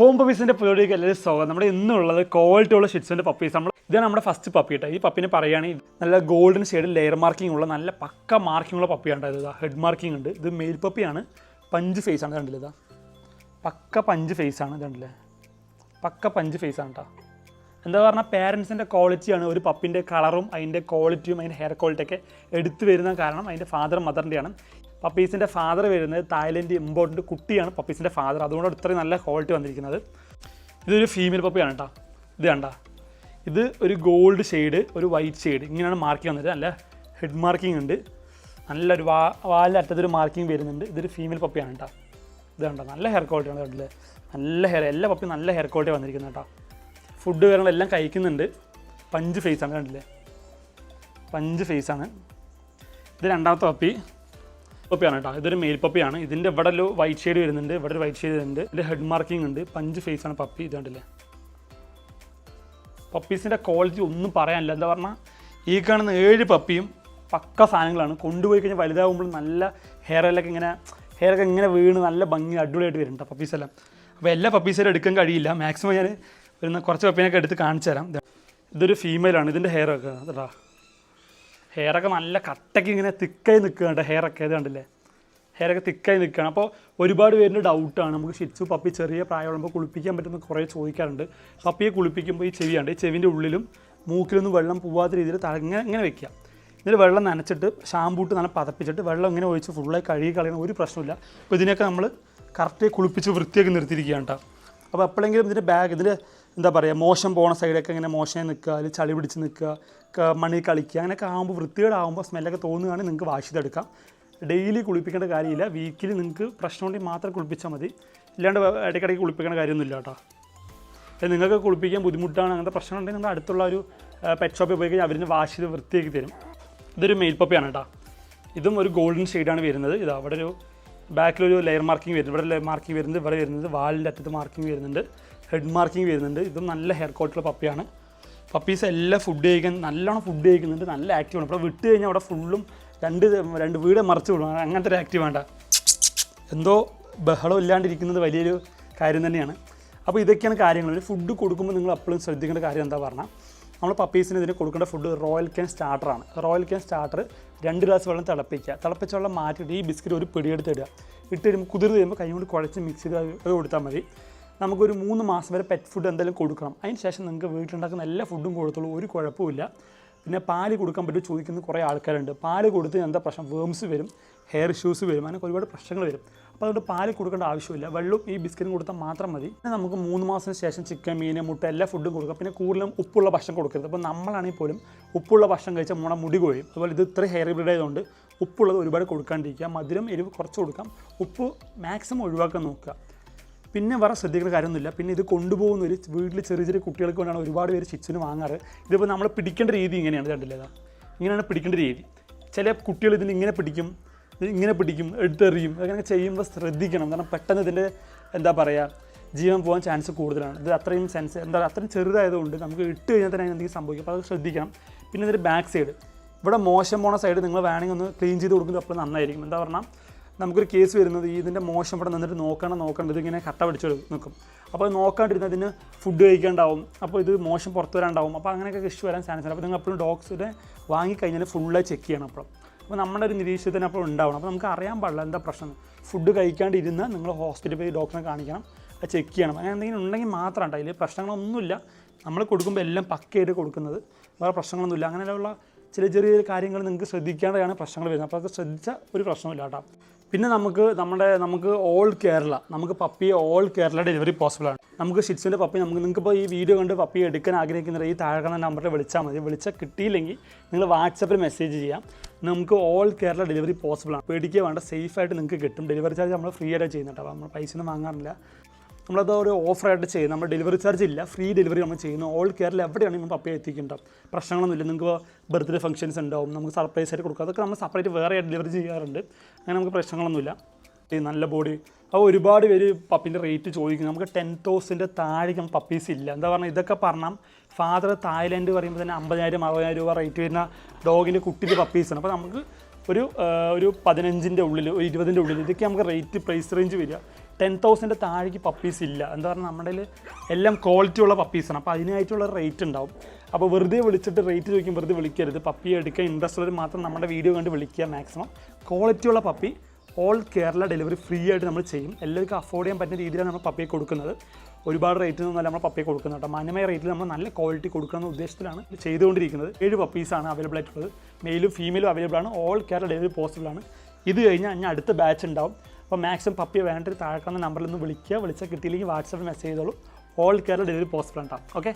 Home പപ്പീസിന്റെ പരിപാടിക്ക് എല്ലാവരും സ്വാഗതം. നമ്മുടെ ഇന്നുള്ളത് ക്വാളിറ്റി ഉള്ള ഷിറ്റ്സിന്റെ പപ്പീസ് നമ്മൾ ഇതാണ് നമ്മുടെ ഫസ്റ്റ് പപ്പി കേട്ടോ ഈ പപ്പിനെ പറയുകയാണെങ്കിൽ നല്ല ഗോൾഡൻ ഷെയ്ഡ് ലെയർ മാർക്കിംഗ് ഉള്ള നല്ല പക്ക മാർക്കിംഗ് ഉള്ള പപ്പിയാണ് ഇത്. ഹെഡ് മാർക്കിംഗ് ഉണ്ട്. ഇത് മെയിൽ പപ്പിയാണ് പഞ്ച് ഫേസ് ആണ് കണ്ടില്ല ഇതാ? പക്ക പഞ്ച് ഫേസ് ആണ് കണ്ടില്ലേ? പക്ക പഞ്ച് ഫേസ് ആണ് കേട്ടോ എന്താ പറഞ്ഞാൽ പേരൻസിന്റെ ക്വാളിറ്റിയാണ് ഒരു പപ്പിന്റെ കളറും അതിന്റെ ക്വാളിറ്റിയും അതിന്റെ ഹെയർ ക്വാളിറ്റിയൊക്കെ എടുത്തു വരുന്ന കാരണം അതിന്റെ ഫാദർ മദറിന്റെയാണ് പപ്പീസിന്റെ ഫാദർ വരുന്നത് തായ്ലൻഡ് ഇമ്പോർട്ടന്റ് കുട്ടിയാണ് പപ്പീസിന്റെ ഫാദർ അതുകൊണ്ട് ഇത്രയും നല്ല ക്വാളിറ്റി വന്നിരിക്കുന്നത്. ഇതൊരു ഫീമെയിൽ പപ്പിയാണ് കേട്ടോ ഇത് കണ്ട. ഇത് ഒരു ഗോൾഡ് ഷെയ്ഡ് ഒരു വൈറ്റ് ഷെയ്ഡ് ഇങ്ങനെയാണ് മാർക്കിംഗ് വന്നത്. നല്ല ഹെഡ് മാർക്കിംഗ് ഉണ്ട്. നല്ലൊരു വാ വാലിന്റെ അറ്റത്തൊരു മാർക്കിംഗ് വരുന്നുണ്ട്. ഇതൊരു ഫീമെയിൽ പപ്പിയാണ് കേട്ടോ ഇത് കണ്ടോ. നല്ല ഹെയർ ക്വാളിറ്റിയാണ് കണ്ടില്ലേ? നല്ല ഹെയർ എല്ലാ പപ്പി നല്ല ഹെയർ ക്വാളിറ്റി വന്നിരിക്കുന്നത് കേട്ടോ ഫുഡ് കാര്യങ്ങളെല്ലാം കഴിക്കുന്നുണ്ട്. പഞ്ച് ഫേസ് ആണ് കണ്ടില്ലേ? പഞ്ച് ഫേസ് ആണ്. ഇത് രണ്ടാമത്തെ പപ്പി പപ്പിയാണ് കേട്ടോ. ഇതൊരു മെയിൽ പപ്പിയാണ് ഇതിന്റെ ഇവിടെ ഒരു വൈറ്റ് ഷെയ്ഡ് വരുന്നുണ്ട്. ഇവിടെ ഒരു വൈറ്റ് ഷെയ്ഡ് വരുന്നുണ്ട്. ഇതിന്റെ ഹെഡ് മാർക്കിംഗ് ഉണ്ട്. പഞ്ച് ഫേസ് ആണ് പപ്പി ഇത് കണ്ടില്ലേ? പപ്പീസിന്റെ ക്വാളിറ്റി ഒന്നും പറയാനില്ല. എന്താ പറഞ്ഞാൽ ഈ കാണുന്ന ഏഴ് പപ്പിയും പക്ക സാധനങ്ങളാണ്. കൊണ്ടുപോയി കഴിഞ്ഞാൽ വലുതാകുമ്പോൾ നല്ല ഹെയർ ഹെയറെല്ലൊക്കെ ഇങ്ങനെ ഹെയർ ഒക്കെ ഇങ്ങനെ വീണ് നല്ല ഭംഗി അടിപൊളിയായിട്ട് വരുന്നുണ്ട് പപ്പീസെല്ലാം അപ്പോൾ എല്ലാ. പപ്പീസിലും എടുക്കാൻ കഴിയില്ല. മാക്സിമം ഞാൻ വരുന്ന കുറച്ച് പപ്പീനൊക്കെ എടുത്ത് കാണിച്ചു തരാം. ഇതൊരു ഫീമെയിലാണ് ഇതിന്റെ ഒക്കെ കേട്ടോ. ഹെയറൊക്കെ നല്ല കട്ടയ്ക്ക് ഇങ്ങനെ തിക്കായി നിൽക്കുകയുണ്ട് ഹെയറൊക്കെ ഇത് കണ്ടില്ലേ? ഹെയറൊക്കെ തിക്കായി നിൽക്കുകയാണ്. അപ്പോൾ ഒരുപാട് പേരിന്റെ ഡൗട്ടാണ് നമുക്ക് ഷിറ്റ്സു പപ്പി ചെറിയ പ്രായമുള്ളപ്പോൾ കുളിപ്പിക്കാൻ പറ്റുന്ന കുറേ ചോദിക്കാറുണ്ട്. പപ്പിയെ കുളിപ്പിക്കുമ്പോൾ ഈ ചെവിയുണ്ട്. ഈ ചെവിന്റെ ഉള്ളിലും മൂക്കിലൊന്നും വെള്ളം പോവാത്ത രീതിയിൽ തങ്ങനെ ഇങ്ങനെ വെക്കുക. ഇതിൽ വെള്ളം നനച്ചിട്ട് ഷാമ്പൂട്ട് നല്ല പതപ്പിച്ചിട്ട് വെള്ളം ഇങ്ങനെ ഒഴിച്ച് ഫുള്ളായി കഴുകി കളയുന്ന ഒരു പ്രശ്നമില്ല അപ്പോൾ ഇതിനൊക്കെ നമ്മൾ കറക്റ്റ് കുളിപ്പിച്ച് വൃത്തിയാക്കി നിർത്തിയിരിക്കുകയാണ് കേട്ടോ. അപ്പോൾ എപ്പോഴെങ്കിലും ഇതിന്റെ ബാഗ് ഇതിൽ എന്താ പറയുക മോശം പോണ സൈഡൊക്കെ ഇങ്ങനെ മോശമായി നിൽക്കുക അല്ലെങ്കിൽ ചളി പിടിച്ച് നിൽക്കുക മണി കളിക്കുക അങ്ങനെയൊക്കെ ആകുമ്പോൾ വൃത്തികേടാകുമ്പോൾ സ്മെല്ലൊക്കെ തോന്നുകയാണെങ്കിൽ നിങ്ങൾക്ക് വാഷ് ചെയ്തെടുക്കാം. ഡെയിലി കുളിപ്പിക്കേണ്ട കാര്യമില്ല. വീക്കിൽ നിങ്ങൾക്ക് പ്രശ്നമുണ്ടെങ്കിൽ മാത്രം കുളിപ്പിച്ചാൽ മതി. ഇല്ലാണ്ട് ഇടയ്ക്കിടയ്ക്ക് കുളിപ്പിക്കേണ്ട കാര്യമൊന്നുമില്ല കേട്ടോ. നിങ്ങൾക്ക് കുളിപ്പിക്കാൻ ബുദ്ധിമുട്ടാണ് അങ്ങനത്തെ പ്രശ്നം ഉണ്ടെങ്കിൽ നിങ്ങൾ അടുത്തുള്ള ഒരു പെറ്റ് ഷോപ്പിൽ പോയി കഴിഞ്ഞാൽ അവരിന് വാഷ് ചെയ്ത് വൃത്തിയാക്കി തരും. ഇതൊരു മെയിൽ കേട്ടോ. ഇതും ഒരു ഗോൾഡൻ ഷെയ്ഡാണ് വരുന്നത്. ഇത് അവിടെ ഒരു ബാക്കിലൊരു ലെയർ മാർക്കിംഗ് വരുന്നത് ഇവിടെ ലെയർ മാർക്കിംഗ് വരുന്നത് ഇവിടെ വരുന്നത് വാലിന്റെ അറ്റത്ത് മാർക്കിംഗ് വരുന്നുണ്ട് ഹെഡ് മാർക്കിംഗ് വരുന്നുണ്ട്. ഇതും നല്ല ഹെയർ കോട്ടുള്ള പപ്പിയാണ്. പപ്പീസ് എല്ലാം ഫുഡ് കഴിക്കാൻ നല്ലോണം ഫുഡ് കഴിക്കുന്നുണ്ട് നല്ല ആക്റ്റീവാണ് ഇവിടെ വിട്ട് കഴിഞ്ഞാൽ അവിടെ ഫുള്ളും രണ്ട് രണ്ട് വീട് മറച്ചു വിടും. അങ്ങനത്തെ ഒരു ആക്റ്റീവ് വേണ്ട എന്തോ ബഹളം ഇല്ലാണ്ടിരിക്കുന്നത് വലിയൊരു കാര്യം തന്നെയാണ്. അപ്പോൾ ഇതൊക്കെയാണ് കാര്യങ്ങൾ. ഒരു ഫുഡ് കൊടുക്കുമ്പോൾ നിങ്ങൾ എപ്പോഴും ശ്രദ്ധിക്കേണ്ട കാര്യം എന്താ പറഞ്ഞാൽ നമ്മൾ പപ്പീസിന് ഇതിന് കൊടുക്കേണ്ട ഫുഡ് റോയൽ ക്യാൻ സ്റ്റാർട്ടറാണ് റോയൽ ക്യാൻ സ്റ്റാർട്ടർ രണ്ട് ഗ്ലാസ് വെള്ളം തിളപ്പിക്കുക. തിളപ്പിച്ച വെള്ളം മാറ്റിയിട്ട് ഈ ബിസ്ക്കറ്റ് ഒരു പിടിയെടുത്ത് ഇടുക. ഇട്ട് കഴിയുമ്പോൾ കുതിർ കഴിയുമ്പോൾ കൈ കൊണ്ട് കുഴച്ച് മിക്സ് ചെയ്ത് കൊടുത്താൽ മതി. നമുക്കൊരു മൂന്ന് മാസം വരെ പെറ്റ് ഫുഡ് എന്തെങ്കിലും കൊടുക്കണം. അതിന് ശേഷം നിങ്ങൾക്ക് വീട്ടിലുണ്ടാക്കുന്ന എല്ലാ ഫുഡും കൊടുത്തോളൂ. ഒരു കുഴപ്പമില്ല പിന്നെ പാൽ കൊടുക്കാൻ പറ്റും ചോദിക്കുന്ന കുറേ ആൾക്കാരുണ്ട്. പാൽ കൊടുത്ത് എന്താ പ്രശ്നം? വേംസ് വരും ഹെയർ ഇഷ്യൂസ് വരും അങ്ങനെ ഒരുപാട് പ്രശ്നങ്ങൾ വരും. അപ്പോൾ അതുകൊണ്ട് പാൽ കൊടുക്കേണ്ട ആവശ്യമില്ല. വെള്ളവും ഈ ബിസ്ക്കറ്റും കൊടുത്താൽ മാത്രം മതി. പിന്നെ നമുക്ക് മൂന്ന് മാസത്തിന് ശേഷം ചിക്കൻ മീൻ മുട്ട എല്ലാ ഫുഡും കൊടുക്കുക പിന്നെ കൂടുതലും ഉപ്പുള്ള ഭക്ഷണം കൊടുക്കരുത്. അപ്പോൾ നമ്മളാണെങ്കിൽ പോലും ഉപ്പുള്ള ഭക്ഷണം കഴിച്ചാൽ മുണ മുടി കൊഴിയും. അതുപോലെ ഇത് ഇത്ര ഹെയർ ബ്രീഡ് ആയതുകൊണ്ട് ഉപ്പുള്ളത് ഒരുപാട് കൊടുക്കാണ്ടിരിക്കുക. മധുരം എരിവ് കുറച്ച് കൊടുക്കാം. ഉപ്പ് മാക്സിമം ഒഴിവാക്കാൻ നോക്കുക. പിന്നെ വേറെ ശ്രദ്ധിക്കുന്ന കാര്യമൊന്നുമില്ല. പിന്നെ ഇത് കൊണ്ടുപോകുന്ന ഒരു വീട്ടിൽ ചെറിയ ചെറിയ കുട്ടികൾക്ക് വേണ്ടിയാണ് ഒരുപാട് പേര് ചിച്ചിന് വാങ്ങാറ്. ഇതിപ്പോൾ നമ്മൾ പിടിക്കേണ്ട രീതി ഇങ്ങനെയാണ് കണ്ടില്ലേ ഇങ്ങനെയാണ് പിടിക്കേണ്ട രീതി. ചില കുട്ടികൾ ഇതിന് ഇങ്ങനെ പിടിക്കും ഇങ്ങനെ പിടിക്കും എടുത്തെറിയും അങ്ങനെ ചെയ്യുമ്പോൾ ശ്രദ്ധിക്കണം. കാരണം പെട്ടെന്ന് ഇതിന്റെ എന്താ പറയുക ജീവൻ പോകാൻ ചാൻസ് കൂടുതലാണ്. ഇത് അത്രയും സെൻസ് എന്താ അത്രയും ചെറുതായതുകൊണ്ട് നമുക്ക് ഇട്ട് കഴിഞ്ഞാൽ തന്നെ എന്തെങ്കിലും സംഭവിക്കും. അപ്പോൾ അത് ശ്രദ്ധിക്കണം. പിന്നെ ഇതിന്റെ ബാക്ക് സൈഡ് ഇവിടെ മോശം പോണ സൈഡ് നിങ്ങൾ വേണമെങ്കിൽ ഒന്ന് ക്ലീൻ ചെയ്ത് കൊടുക്കുന്നത് അപ്പോൾ നന്നായിരിക്കും. എന്താ പറഞ്ഞാൽ നമുക്കൊരു കേസ് വരുന്നത് ഈ ഇതിന്റെ മോശം ഇവിടെ നിന്നിട്ട് നോക്കണം നോക്കണം. ഇതിങ്ങനെ കട്ട പിടിച്ച് നിൽക്കും അപ്പോൾ അത് നോക്കാണ്ടിരുന്നതിന് ഫുഡ് കഴിക്കാണ്ടാവും. അപ്പോൾ ഇത് മോശം പുറത്ത് വരാണ്ടാവും. അപ്പോൾ അങ്ങനെയൊക്കെ ഇഷ്യൂ വരാൻ ചാൻസ് ഉണ്ട്. അപ്പോൾ നിങ്ങൾ എപ്പോഴും ഡോഗ്സിനെ വാങ്ങിക്കഴിഞ്ഞാൽ ഫുള്ളായി ചെക്ക് ചെയ്യണം അപ്പോൾ അപ്പോൾ നമ്മുടെ ഒരു നിരീക്ഷണത്തിന് അപ്പോൾ ഉണ്ടാവണം. അപ്പോൾ നമുക്ക് അറിയാൻ പാടില്ല എന്താ പ്രശ്നം. ഫുഡ് കഴിക്കാണ്ടിരുന്ന് നിങ്ങൾ ഹോസ്പിറ്റലിൽ പോയി ഡോക്ടറെ കാണിക്കണം. അത് ചെക്ക് ചെയ്യണം. അങ്ങനെ എന്തെങ്കിലും ഉണ്ടെങ്കിൽ മാത്രമാണ് അതിൽ പ്രശ്നങ്ങളൊന്നുമില്ല. നമ്മൾ കൊടുക്കുമ്പോൾ എല്ലാം പക്കയായിട്ട് കൊടുക്കുന്നത്. വേറെ പ്രശ്നങ്ങളൊന്നുമില്ല. അങ്ങനെയുള്ള ചില ചെറിയ കാര്യങ്ങൾ നിങ്ങൾക്ക് ശ്രദ്ധിക്കാതെയാണ് പ്രശ്നങ്ങൾ വരുന്നത്. അപ്പോൾ അത് ശ്രദ്ധിച്ച ഒരു പ്രശ്നമില്ല കേട്ടോ. പിന്നെ നമുക്ക് നമ്മുടെ നമുക്ക് ഓൾ കേരള നമുക്ക് പപ്പിയെ ഓൾ കേരള ഡെലിവറി പോസിബിൾ ആണ്. നമുക്ക് ഷിറ്റ്സിന്റെ പപ്പി നമുക്ക് നിങ്ങൾക്കിപ്പോൾ ഈ വീഡിയോ കണ്ട് പപ്പിയെ എടുക്കാൻ ആഗ്രഹിക്കുന്നത് ഈ താഴെ നമ്പറിൽ വിളിച്ചാൽ മതി. വിളിച്ചാൽ കിട്ടിയില്ലെങ്കിൽ നിങ്ങൾ വാട്സപ്പിൽ മെസ്സേജ് ചെയ്യാം. നമുക്ക് ഓൾ കേരള ഡെലിവറി പോസിബിൾ ആണ്. പേടിക്കുക വേണ്ട സേഫായിട്ട് നിങ്ങൾക്ക് കിട്ടും. ഡെലിവറി ചാർജ് നമ്മൾ ഫ്രീ ആയിട്ട് ചെയ്യുന്നുണ്ട് അപ്പോൾ നമ്മൾ പൈസ ഒന്നും വാങ്ങാറില്ല. നമ്മളത് ഒരു ഓഫറായിട്ട് ചെയ്യും നമ്മൾ ഡെലിവറി ചാർജ് ഇല്ല. ഫ്രീ ഡെലിവറി നമ്മൾ ചെയ്യുന്നു. ഓൾ കേരള എവിടെയാണെങ്കിൽ നമ്മൾ പപ്പയെ എത്തിക്കേണ്ടത്? പ്രശ്നങ്ങളൊന്നുമില്ല. നിങ്ങൾക്ക് ബർത്ത്ഡേ ഫംഗ്ഷൻസ് ഉണ്ടാവും. നമുക്ക് സർപ്രൈസ് ആയിട്ട് കൊടുക്കുക അതൊക്കെ നമ്മൾ സെപ്പറേറ്റ് വേറെ ഡെലിവറി ചെയ്യാറുണ്ട്. അങ്ങനെ നമുക്ക് പ്രശ്നങ്ങളൊന്നുമില്ല. നല്ല ബോഡി അപ്പോൾ ഒരുപാട് പേര് പപ്പിന്റെ റേറ്റ് ചോദിക്കും നമുക്ക് ടെൻ തൗസൻഡ് താഴേക്കും പപ്പീസ് ഇല്ല. എന്താ പറഞ്ഞാൽ ഇതൊക്കെ പറഞ്ഞാൽ ഫാദർ തായ്ലൻഡ് പറയുമ്പോൾ തന്നെ അമ്പതിനായിരം അറുപതിനായിരം രൂപ റേറ്റ് വരുന്ന ഡോഗിന്റെ കുട്ടിന്റെ പപ്പീസാണ് അപ്പോൾ നമുക്ക് ഒരു ഒരു പതിനഞ്ചിന്റെ ഉള്ളിൽ ഒരു ഇരുപതിന്റെ ഉള്ളിൽ ഇതൊക്കെ നമുക്ക് റേറ്റ് പ്രൈസ് റേഞ്ച് വരിക. ടെൻ തൗസൻഡ് താഴേക്ക് പപ്പീസ് ഇല്ല. എന്താ പറഞ്ഞാൽ നമ്മുടെ എല്ലാം ക്വാളിറ്റി ഉള്ള പപ്പീസാണ് അപ്പോൾ അതിനായിട്ടുള്ള റേറ്റ് ഉണ്ടാവും. അപ്പോൾ വെറുതെ വിളിച്ചിട്ട് റേറ്റ് ചോദിക്കും വെറുതെ വിളിക്കരുത്. പപ്പി എടുക്കാൻ ഇൻട്രസ്റ്റ് ഉള്ളവർ മാത്രം നമ്മുടെ വീഡിയോ കണ്ട് വിളിക്കുക മാക്സിമം ക്വാളിറ്റി ഉള്ള puppy all Kerala delivery free ആയിട്ട് നമ്മൾ ചെയ്യും. എല്ലാവർക്കും അഫോർഡ് ചെയ്യാൻ പറ്റുന്ന രീതിയിലാണ് നമ്മൾ പപ്പിയെ കൊടുക്കുന്നത്. ഒരുപാട് റേറ്റിൽ നിന്നല്ല നമ്മൾ പപ്പിയെ കൊടുക്കുന്നത് കേട്ടോ. മാന്യമായ റേറ്റിൽ നമ്മൾ നല്ല ക്വാളിറ്റി കൊടുക്കുന്ന ഉദ്ദേശത്തിലാണ് ചെയ്തുകൊണ്ടിരിക്കുന്നത്. ഏഴ് പപ്പീസാണ് അവൈലബിൾ ആയിട്ടുള്ളത്. മെയിലും ഫീമെയിലും അവൈലബിൾ ആണ്. ഓൾ കേരള ഡെലിവറി പോസിബിൾ ആണ്. ഇത് കഴിഞ്ഞാൽ ഞാൻ അടുത്ത ബാച്ച് ഉണ്ടാവും. അപ്പോൾ മാക്സിമം പപ്പിയെ വേണ്ടൊരു താഴെക്കുന്ന നമ്പറിൽ ഒന്ന് വിളിക്കുക. വിളിച്ചാൽ കിട്ടിയില്ലെങ്കിൽ വാട്സപ്പിൽ മെസ്സേജ് ചെയ്തോളൂ. ഓൾ കേരള ഡെലിവറി പോസിബിൾ ഉണ്ടാവും ഓക്കെ